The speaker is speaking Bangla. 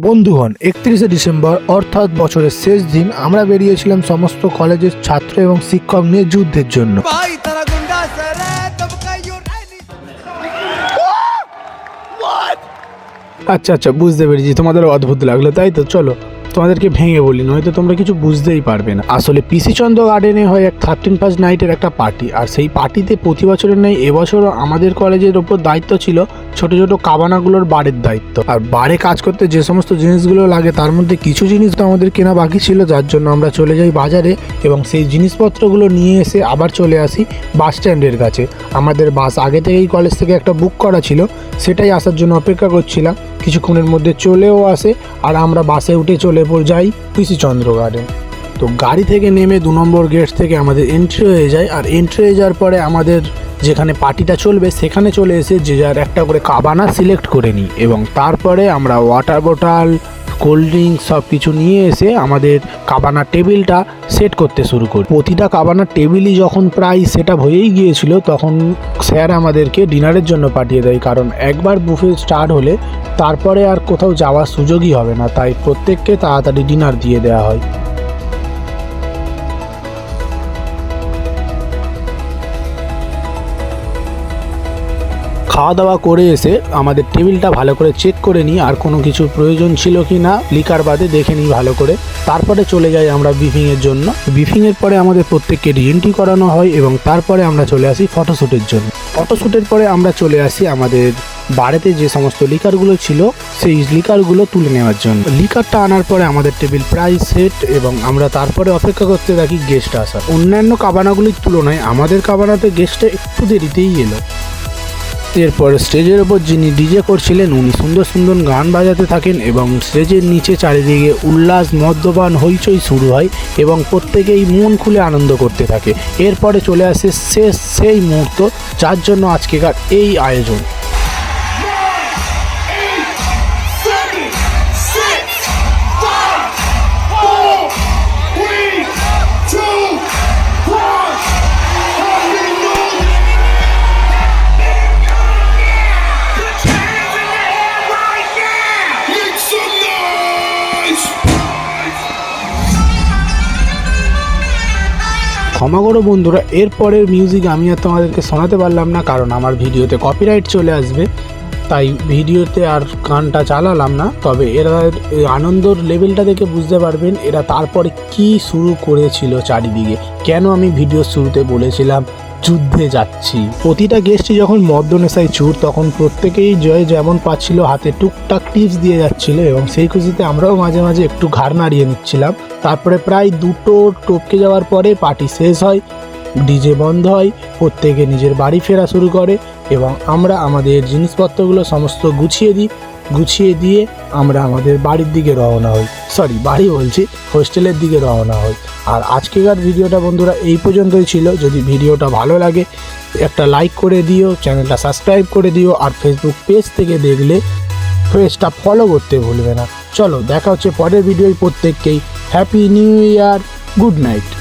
বন্ধু হন। একত্রিশে ডিসেম্বর অর্থাৎ বছরের শেষ দিন আমরা বেরিয়েছিলাম সমস্ত কলেজের ছাত্র এবং শিক্ষক নিয়ে যুদ্ধের জন্য। আচ্ছা আচ্ছা বুঝতে পেরেছি। তোমাদের অদ্ভুত লাগল তাই তো? চলো। তোমাদেরকে ভেঙে বলি, নয়তো তোমরা কিছু বুঝতেই পারবে না। আসলে পিসি চন্দ্র গার্ডেনে হয় এক থার্টিন ফার্স্ট নাইটের একটা পার্টি আর সেই পার্টিতে প্রতি বছরের নেই এবছরও আমাদের কলেজের ওপর দায়িত্ব ছিল ছোট ছোট কাবানাগুলোর বাড়ির দায়িত্ব। আর বাড়ে কাজ করতে যে সমস্ত জিনিসগুলো লাগে, তার মধ্যে কিছু জিনিস তো আমাদের কেনা বাকি ছিল, যার জন্য আমরা চলে যাই বাজারে এবং সেই জিনিসপত্রগুলো নিয়ে এসে আবার চলে আসি বাস স্ট্যান্ডের কাছে। আমাদের বাস আগে থেকেই কলেজ থেকে একটা বুক করা ছিল, সেটাই আসার জন্য অপেক্ষা করছিলাম। কিছুক্ষণের মধ্যে চলেও আসে আর আমরা বাসে উঠে চলে যাই পিসি চন্দ্র গার্ডেন তো গাড়ি থেকে নেমে দু নম্বর গেট থেকে আমাদের এন্ট্রি হয়ে যায় আর এন্ট্রি হয়ে যাওয়ার পরে আমাদের যেখানে পার্টিটা চলবে সেখানে চলে এসে যে যার একটা করে কাবানা সিলেক্ট করে নিই এবং তারপরে আমরা ওয়াটার বোটাল কোল্ড ড্রিঙ্কস সব কিছু নিয়ে এসে আমাদের কাবানা টেবিলটা সেট করতে শুরু করি। প্রতিটা কাবানার টেবিলই যখন প্রায় সেট আপ হয়েই গিয়েছিল, তখন স্যার আমাদেরকে ডিনারের জন্য পাঠিয়ে দেয়। কারণ একবার বুফে স্টার্ট হলে তারপরে আর কোথাও যাওয়ার সুযোগই হবে না, তাই প্রত্যেককে তাড়াতাড়ি ডিনার দিয়ে দেওয়া হয়। খাওয়া দাওয়া করে এসে আমাদের টেবিলটা ভালো করে চেক করে নিই আর কোনো কিছু প্রয়োজন ছিল কি না লিকার বাদে দেখে নিই ভালো করে। তারপরে চলে যাই আমরা ব্রিফিংয়ের জন্য। ব্রিফিংয়ের পরে আমাদের প্রত্যেককে রিএন্ট্রি করানো হয় এবং তারপরে আমরা চলে আসি ফটোশ্যুটের জন্য। ফটোশ্যুটের পরে আমরা চলে আসি আমাদের বাড়িতে যে সমস্ত লিকারগুলো ছিল, সেই লিকারগুলো তুলে নেওয়ার জন্য। লিকারটা আনার পরে আমাদের টেবিল প্রায় সেট এবং আমরা তারপরে অপেক্ষা করতে থাকি গেস্ট আসার। অন্যান্য কাবানাগুলির তুলনায় আমাদের কাবানাতে গেস্টটা একটু দেরিতেই এলো। এরপর স্টেজের ওপর যিনি ডিজে করছিলেন, উনি সুন্দর সুন্দর গান বাজাতে থাকেন এবং স্টেজের নিচে চারিদিকে উল্লাস, মদ্যপান, হইচই শুরু হয় এবং প্রত্যেকেই মন খুলে আনন্দ করতে থাকে। এরপরে চলে আসে শেষ সেই মুহূর্ত, যার জন্য আজকেকার এই আয়োজন। ক্ষমা করো বন্ধুরা, এরপরের মিউজিক আমি আর তোমাদেরকে শোনাতে পারলাম না, কারণ আমার ভিডিওতে কপিরাইট চলে আসবে। তাই ভিডিওতে আর গানটা চালালাম না, তবে এরা আনন্দর লেভেলটা দেখে বুঝতে পারবেন, এরা তারপরে কি শুরু করেছিল চারিদিকে। কেন আমি ভিডিও শুরুতে বলেছিলাম? যুদ্ধে যাচ্ছি। প্রতিটা গেস্টই যখন মদ্য নেশায় চুর, তখন প্রত্যেকেই জয় যেমন পাচ্ছিল, হাতে টুকটাক টিপস দিয়ে যাচ্ছিল এবং সেই খুশিতে আমরাও মাঝে মাঝে একটু ঘাড় নাড়িয়ে নিচ্ছিলাম। তারপরে প্রায় দুটো টপকে যাওয়ার পরে পার্টি শেষ হয় ডিজে বন্ধ হয়, প্রত্যেকে নিজের বাড়ি ফেরা শুরু করে এবং আমরা আমাদের জিনিসপত্রগুলো সমস্ত গুছিয়ে দিই। গুছিয়ে দিয়ে আমরা আমাদের বাড়ির দিকে রওনা হই। সরি বাড়ি বলছি, হোস্টেলের দিকে রওনা হই। আর আজকেকার ভিডিওটা বন্ধুরা এই পর্যন্তই ছিল। যদি ভিডিওটা ভালো লাগে, একটা লাইক করে দিও, চ্যানেলটা সাবস্ক্রাইব করে দিও, আর ফেসবুক পেজ থেকে দেখলে পেজটা ফলো করতে ভুলবে না। চলো, দেখা হচ্ছে পরের ভিডিওয়। প্রত্যেককেই happy new year good night